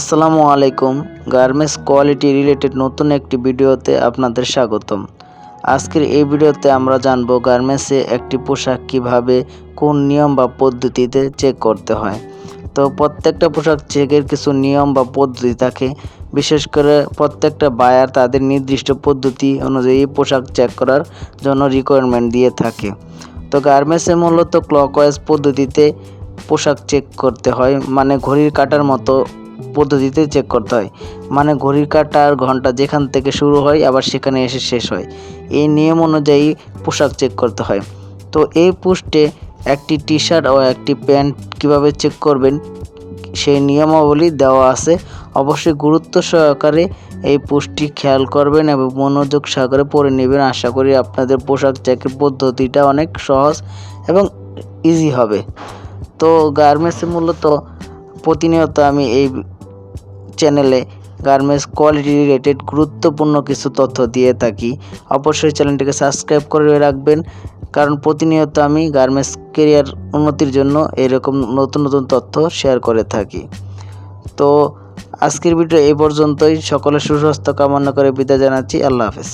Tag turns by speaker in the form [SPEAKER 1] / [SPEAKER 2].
[SPEAKER 1] আসসালামু আলাইকুম। Garments quality related নতুন একটি ভিডিওতে আপনাদের স্বাগতম। আজকের এই ভিডিওতে আমরা জানব গার্মেন্টসে একটি পোশাক কীভাবে, কোন নিয়ম বা পদ্ধতিতে চেক করতে হয়। তো প্রত্যেকটা পোশাক চেকের কিছু নিয়ম বা পদ্ধতি থাকে। বিশেষ করে প্রত্যেকটা বায়ার তাদের নির্দিষ্ট পদ্ধতি অনুযায়ী পোশাক চেক করার জন্য রিকোয়ারমেন্ট দিয়ে থাকে। তো গার্মেন্টসে মূলত ক্লকওয়াইজ পদ্ধতিতে পোশাক চেক করতে হয়। মানে ঘড়ির কাটার মতো পদ্ধতিতে চেক করতে হয়। মানে ঘড়ির কাটার ঘণ্টা যেখান থেকে শুরু হয়, আবার সেখানে এসে শেষ হয়। এই নিয়ম অনুযায়ী পোশাক চেক করতে হয়। তো এই পোস্টে একটি টি শার্ট ও একটি প্যান্ট কীভাবে চেক করবেন, সেই নিয়মাবলী দেওয়া আছে। অবশ্যই গুরুত্ব সহকারে এই পোস্টটি খেয়াল করবেন এবং মনোযোগ সহকারে পড়ে নেবেন। আশা করি আপনাদের পোশাক চেকের পদ্ধতিটা অনেক সহজ এবং ইজি হবে। তো গার্মেন্টসে মূলত প্রতিনিয়ত আমি এই চ্যানেলে গার্মেন্টস কোয়ালিটি রিলেটেড গুরুত্বপূর্ণ কিছু তথ্য দিয়ে থাকি। অবশ্যই চ্যানেলটিকে সাবস্ক্রাইব করে রাখবেন, কারণ প্রতিনিয়ত আমি গার্মেন্টস কেরিয়ার উন্নতির জন্য এরকম নতুন নতুন তথ্য শেয়ার করে থাকি। তো আজকের ভিডিও এই পর্যন্তই। সকলের সুস্বাস্থ্য কামনা করে বিদায় জানাচ্ছি। আল্লাহ হাফেজ।